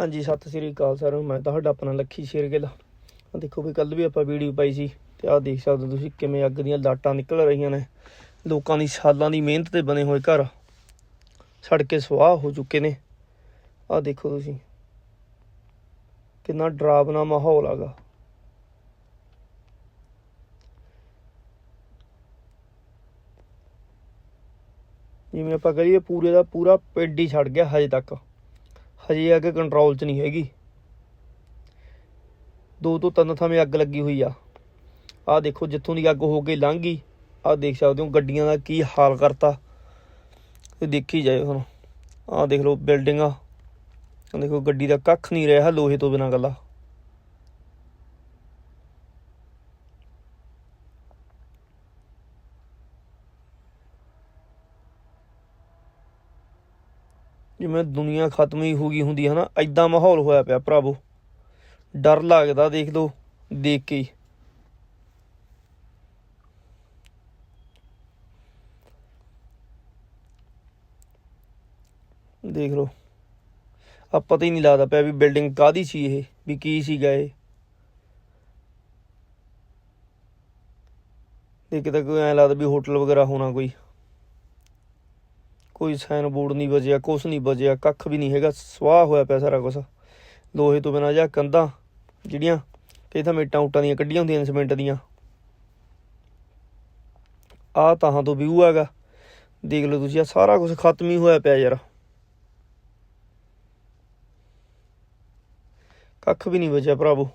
ਹਾਂਜੀ, ਸਤਿ ਸ੍ਰੀ ਅਕਾਲ ਸਰ ਮੈਂ ਤੁਹਾਡਾ ਆਪਣਾ ਲੱਖੀ ਸ਼ੇਰਗਿੱਲ। ਆਹ ਦੇਖੋ ਵੀ ਕੱਲ ਵੀ ਆਪਾਂ ਵੀਡੀਓ ਪਾਈ ਸੀ ਤੇ ਆਹ ਦੇਖ ਸਕਦੇ ਹੋ ਤੁਸੀਂ ਕਿਵੇਂ ਅੱਗ ਦੀਆਂ ਲਾਟਾਂ ਨਿਕਲ ਰਹੀਆਂ ਨੇ। ਲੋਕਾਂ ਦੀ ਸਾਲਾਂ ਦੀ ਮਿਹਨਤ ਤੇ ਬਣੇ ਹੋਏ ਘਰ ਸੜ ਕੇ ਸੁਆਹ ਹੋ ਚੁੱਕੇ ਨੇ। ਆਹ ਦੇਖੋ ਤੁਸੀਂ। ਕਿੰਨਾ ਡਰਾਵਨਾ ਮਾਹੌਲ ਹੈਗਾ ਜਿਵੇਂ ਆਪਾਂ ਕਹੀਏ ਪੂਰੇ ਦਾ ਪੂਰਾ ਪਿੰਡ ਹੀ ਛੱਡ ਗਿਆ ਹਜੇ ਤੱਕ। ਹਜੇ ਅੱਗ ਕੰਟਰੋਲ 'ਚ ਨਹੀਂ ਹੈਗੀ। ਦੋ ਤੋਂ ਤਿੰਨ ਥਾਵੇਂ ਅੱਗ ਲੱਗੀ ਹੋਈ ਆ। ਆਹ ਦੇਖੋ, ਜਿੱਥੋਂ ਦੀ ਅੱਗ ਹੋ ਕੇ ਲੰਘ ਗਈ, ਆਹ ਦੇਖ ਸਕਦੇ ਹੋ ਗੱਡੀਆਂ ਦਾ ਕੀ ਹਾਲ ਕਰਤਾ। ਇਹ ਦੇਖੀ ਜਾਇਓ ਹੁਣ। ਆਹ ਦੇਖ ਲਓ ਬਿਲਡਿੰਗਾਂ ਦੇਖੋ ਗੱਡੀ ਦਾ ਕੱਖ ਨਹੀਂ ਰਿਹਾ ਲੋਹੇ ਤੋਂ ਬਿਨਾਂ ਗੱਲਾਂ ਜਿਵੇਂ ਦੁਨੀਆ ਖਤਮ ਹੀ ਹੋ ਗਈ ਹੁੰਦੀ ਹੈ ਨਾ ਐਦਾਂ ਮਾਹੌਲ ਹੋਇਆ ਪਿਆ ਭਰਾਵੋ। ਡਰ ਲੱਗਦਾ ਦੇਖ ਲਓ, ਦੇਖ ਕੇ ਹੀ। ਦੇਖ ਲਓ। ਆ ਪਤਾ ਹੀ ਨਹੀਂ ਲੱਗਦਾ ਪਿਆ ਵੀ ਬਿਲਡਿੰਗ ਕਾਦੀ ਸੀ ਇਹ, ਵੀ ਕੀ ਸੀਗਾ ਇਹ। ਦੇਖ ਤਾਂ ਕੋਈ ਐਂ ਲੱਗਦਾ ਵੀ ਹੋਟਲ ਵਗੈਰਾ ਹੋਣਾ ਕੋਈ। ਕੋਈ ਸਾਈਨ ਬੋਰਡ ਨਹੀਂ ਬਚਿਆ, ਕੁਛ ਨਹੀਂ ਬਚਿਆ, ਕੱਖ ਵੀ ਨਹੀਂ ਹੈਗਾ, ਸਵਾਹ ਹੋਇਆ ਪਿਆ ਸਾਰਾ ਕੁਝ ਲੋਹੇ ਤੋਂ ਬਿਨਾਂ ਜਾਂ ਕੰਧਾਂ ਜਿਹੜੀਆਂ ਤੇ ਤਾਂ ਮੇਟਾਂ ਉਟਾਂ ਦੀਆਂ ਕੱਢੀਆਂ ਹੁੰਦੀਆਂ ਨੇ, ਸੀਮੈਂਟ ਦੀਆਂ। ਆਹ ਤਾਂ ਤੋਂ ਵਿਊ ਹੈਗਾ। ਦੇਖ ਲਓ ਤੁਸੀਂ ਆ ਸਾਰਾ ਕੁਝ ਖਤਮ ਹੀ ਹੋਇਆ ਪਿਆ ਯਾਰ। ਕੱਖ ਵੀ ਨਹੀਂ ਬਚਿਆ ਭਰਾਵੋ।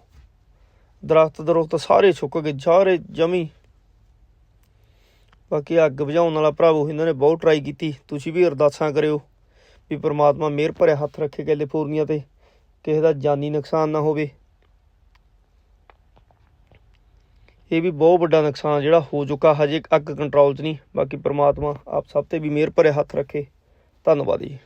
ਦਰਖਤ ਦਰਖਤ ਸਾਰੇ ਸੁੱਕ ਗਏ, ਸਾਰੇ ਜਮੀ ਬਾਕੀ ਅੱਗ ਬੁਝਾਉਣ ਵਾਲਾ ਭਰਾਵੋ, ਇਹਨਾਂ ਨੇ ਬਹੁਤ ਟਰਾਈ ਕੀਤੀ। ਤੁਸੀਂ ਵੀ ਅਰਦਾਸਾਂ ਕਰਿਓ ਵੀ ਪ੍ਰਮਾਤਮਾ ਮਿਹਰ ਭਰਿਆ ਹੱਥ ਰੱਖੇ ਕੈਲੀਫੋਰਨੀਆ ਤੇ। ਕਿਸੇ ਦਾ ਜਾਨੀ ਨੁਕਸਾਨ ਨਾ ਹੋਵੇ। ਇਹ ਵੀ ਬਹੁਤ ਵੱਡਾ ਨੁਕਸਾਨ ਜਿਹੜਾ ਹੋ ਚੁੱਕਾ, ਹਜੇ ਅੱਗ ਕੰਟਰੋਲ 'ਚ ਨਹੀਂ। ਬਾਕੀ ਪ੍ਰਮਾਤਮਾ ਆਪ ਸਭ ਤੇ ਵੀ ਮਿਹਰ ਭਰਿਆ ਹੱਥ ਰੱਖੇ। ਧੰਨਵਾਦ ਜੀ।